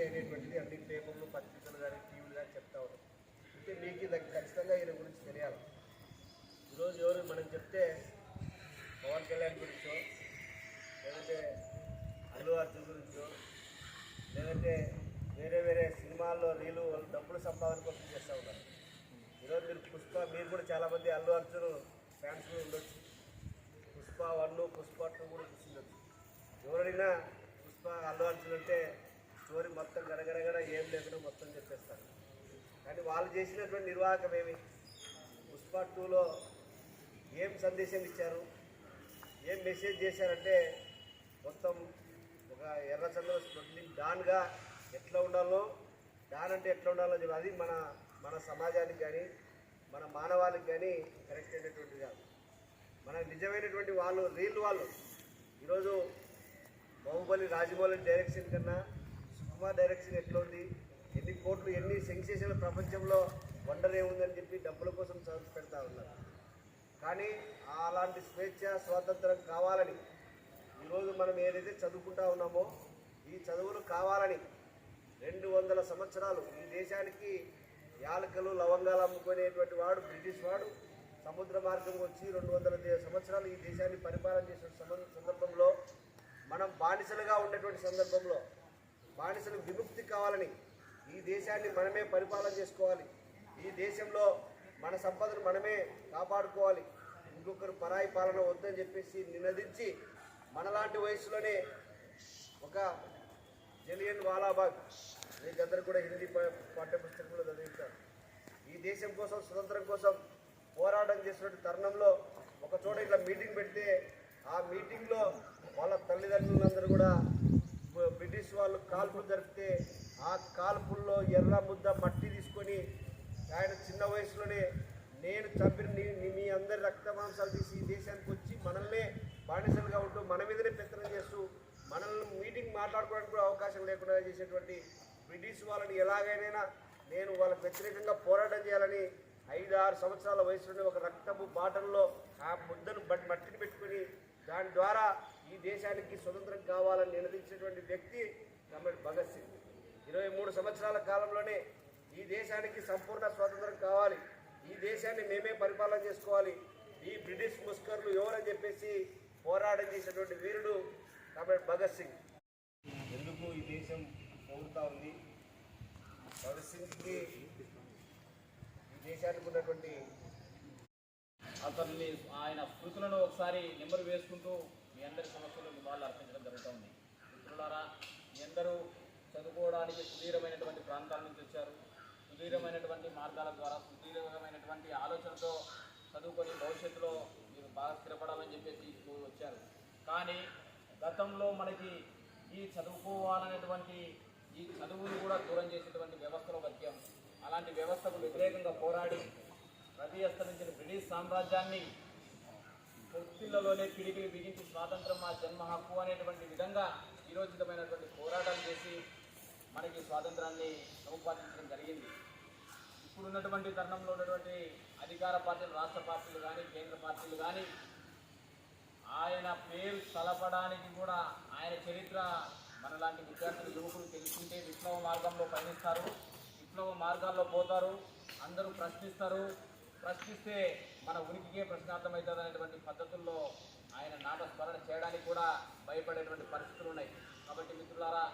వ్యక్తి అనేటువంటిది అన్ని పేపర్లు పత్రికలు కానీ టీవీలు కానీ చెప్తా ఉన్నాం అంటే మీకు ఇది ఖచ్చితంగా ఈయన గురించి తెలియాలి. ఈరోజు ఎవరు మనం చెప్తే పవన్ కళ్యాణ్ గురించో లేదంటే అల్లు అర్జున్ గురించో లేదంటే వేరే వేరే సినిమాల్లో రీలు వాళ్ళు డబ్బులు సంపాదన కోసం చేస్తూ ఉన్నారు. ఈరోజు మీరు పుష్ప మీరు కూడా చాలామంది అల్లు అర్జున్ ఫ్యాన్స్ కూడా ఉండొచ్చు. పుష్ప వన్ పుష్ప టూ కూడా చూసిండొచ్చు ఎవరైనా పుష్ప అల్లు అర్జున్ అంటే స్టోరీ మొత్తం గడగడగడ ఏం లేకుండా మొత్తం చెప్పేస్తారు. కానీ వాళ్ళు చేసినటువంటి నిర్వాహకం ఏమి? పుష్ప టూలో ఏం సందేశం ఇచ్చారు? ఏం మెసేజ్ చేశారంటే మొత్తం ఒక ఎర్రచంద్ర స్మగ్లింగ్ డాన్గా ఎట్లా ఉండాలో డాన్ అంటే ఎట్లా ఉండాలో అది మన మన సమాజానికి కానీ మన మానవాళికి కానీ కరెక్ట్ అయినటువంటిది కాదు. మన నిజమైనటువంటి వాళ్ళు రీల్ వాళ్ళు. ఈరోజు బాహుబలి రాజమౌళి డైరెక్షన్ కన్నా సుకుమార్ డైరెక్షన్ ఎట్లా ఉంది ఎన్ని కోట్లు ఎన్ని సెన్సేషన్ ప్రపంచంలో వండర్ ఏముందని చెప్పి డబ్బుల కోసం చదువు పెడతా ఉన్నారు. కానీ అలాంటి స్వేచ్ఛ స్వాతంత్రం కావాలని ఈరోజు మనం ఏదైతే చదువుకుంటా ఉన్నామో ఈ చదువులు కావాలని రెండు వందల సంవత్సరాలు ఈ దేశానికి యాలకలు లవంగాలు అమ్ముకునేటువంటి వాడు బ్రిటిష్ వాడు సముద్ర మార్గం వచ్చి రెండు వందల సంవత్సరాలు ఈ దేశాన్ని పరిపాలన చేసిన సందర్భంలో మనం బానిసలుగా ఉండేటువంటి సందర్భంలో బానిసలు విముక్తి కావాలని ఈ దేశాన్ని మనమే పరిపాలన చేసుకోవాలి. ఈ దేశంలో మన సంపదను మనమే కాపాడుకోవాలి. ఇంకొకరు పరాయి పాలన వద్దని చెప్పేసి నినదించి మనలాంటి వయసులోనే ఒక జలియన్ వాలాబాగ్ మీకందరూ కూడా హిందీ పాఠ్యపుస్తకంలో చదివించారు. ఈ దేశం కోసం స్వతంత్రం కోసం పోరాటం చేసినటువంటి తరుణంలో ఒక చోట ఇట్లా మీటింగ్ పెడితే ఆ మీటింగ్లో వాళ్ళ తల్లిదండ్రులందరూ కూడా బ్రిటిష్ వాళ్ళు కాల్పులు జరిపితే ఆ కాల్పుల్లో ఎర్ర ముద్ద మట్టి తీసుకొని ఆయన చిన్న వయసులోనే నేను చంపిన మీ అందరి రక్త మాంసాలు తీసి ఈ దేశానికి వచ్చి మనల్నే బానిసలుగా ఉంటూ మన మీదనే పెత్తనం చేస్తూ మనల్ని మీటింగ్ మాట్లాడుకోవడానికి కూడా అవకాశం లేకుండా చేసేటువంటి బ్రిటిష్ వాళ్ళని ఎలాగైనా నేను వాళ్ళకి వ్యతిరేకంగా పోరాటం చేయాలని ఐదు ఆరు సంవత్సరాల వయసులోనే ఒక రక్తపు బాటల్లో ఆ ముద్దను మట్టిని పెట్టుకుని దాని ద్వారా దేశానికి స్వతంత్రం కావాలని నినదించినటువంటి వ్యక్తి కమ్రేడ్ భగత్ సింగ్. ఇరవై మూడు సంవత్సరాల కాలంలోనే ఈ దేశానికి సంపూర్ణ స్వాతంత్రం కావాలి. ఈ దేశాన్ని మేమే పరిపాలన చేసుకోవాలి. ఈ బ్రిటిష్ ముస్కర్లు ఎవరని చెప్పేసి పోరాటం చేసినటువంటి వీరుడు కమ్రేడ్ భగత్ సింగ్. ఎందుకు ఈ దేశం పొగుడుతూ ఉంది? భగత్ సింగ్కి ఈ దేశానికి ఉన్నటువంటి అతన్ని ఆయన స్మృతులను ఒకసారి నెంబరు వేసుకుంటూ మీ అందరి సమస్యలు నివాళులు అర్పించడం జరుగుతుంది. మిత్రులారా మీ అందరూ చదువుకోవడానికి సుదీరమైనటువంటి ప్రాంతాల నుంచి వచ్చారు. సుదీరమైనటువంటి మార్గాల ద్వారా సుదీర్ఘమైనటువంటి ఆలోచనతో చదువుకొని భవిష్యత్తులో మీరు బాగా స్థిరపడాలని చెప్పేసి ఇప్పుడు వచ్చారు. కానీ గతంలో మనకి ఈ చదువుకోవాలనేటువంటి ఈ చదువుని కూడా దూరం చేసేటువంటి వ్యవస్థలో బతికాం. అలాంటి వ్యవస్థకు వ్యతిరేకంగా పోరాడి ప్రతిస్తరించిన బ్రిటిష్ సామ్రాజ్యాన్ని పొత్తిళ్ళలోనే పిడికిలు బిగించి స్వాతంత్రం మా జన్మ హక్కు అనేటువంటి విధంగా నిరోచితమైనటువంటి పోరాటాలు చేసి మనకి స్వాతంత్రాన్ని సముపాదించడం జరిగింది. ఇప్పుడున్నటువంటి తరుణంలో ఉన్నటువంటి అధికార పార్టీలు రాష్ట్ర పార్టీలు కానీ కేంద్ర పార్టీలు కానీ ఆయన పేరు తలపడానికి కూడా ఆయన చరిత్ర మనలాంటి విద్యార్థులు యువకులు తెలుసుకుంటే విప్లవ మార్గంలో పయనిస్తారు. విప్లవ మార్గాల్లో పోతారు. అందరూ ప్రశ్నిస్తారు. ప్రశ్నిస్తే మన ఉనికికే ప్రశ్నార్థమవుతుంది అనేటువంటి పద్ధతుల్లో ఆయన నామస్మరణ చేయడానికి కూడా భయపడేటువంటి పరిస్థితులు ఉన్నాయి. కాబట్టి మిత్రులారా